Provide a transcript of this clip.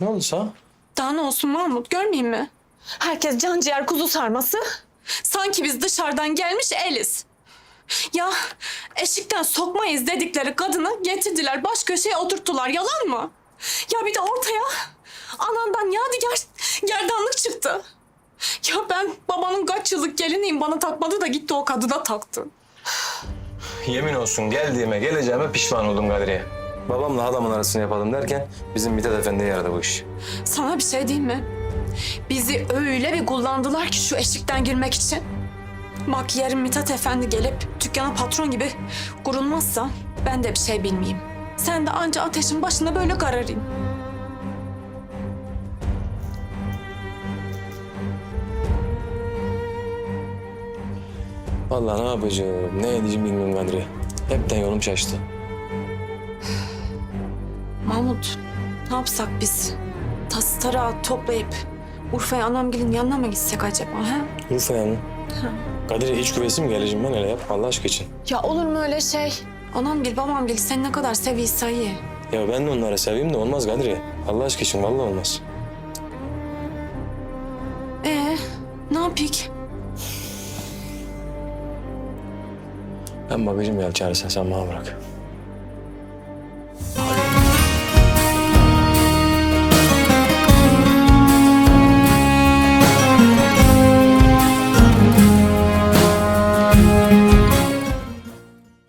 Ne oldu sana? Daha ne olsun Mahmut görmeyeyim mi? Herkes can ciğer kuzu sarması. Sanki biz dışarıdan gelmiş eliz. Ya eşikten sokmayız dedikleri kadını getirdiler baş köşeye oturttular yalan mı? Ya bir de ortaya anandan yadigar gerdanlık çıktı. Ya ben babanın kaç yıllık geliniyim bana takmadı da gitti o kadına taktı. Yemin olsun geldiğime geleceğime pişman oldum Kadriye. Babamla adamın arasını yapalım derken bizim Mithat Efendi'ye yaradı bu iş. Sana bir şey diyeyim mi? Bizi öyle bir kullandılar ki şu eşikten girmek için. Bak yarın Mithat Efendi gelip dükkana patron gibi kurulmazsa ben de bir şey bilmeyeyim. Sen de anca ateşin başında böyle kararayım. Vallahi ne yapacağım, ne edeceğim bilmiyorum Kadriye. Hepten yolum şaştı. Mahmut ne yapsak biz? Tas tarağı toplayıp Urfa'ya anamgilin yanına mı gitsek acaba? He? Urfa'ya mı? Kadriye iç güvesi mi geleceğim ben hele yap Allah aşkına için. Ya olur mu öyle şey? Anamgil babamgil sen ne kadar seviyorsa iyi. Ya ben de onları seveyim de olmaz Kadriye. Allah aşkına için vallahi olmaz. Ee, ne yapayım? Ben bakacağım ya çaresine sen bana bırak.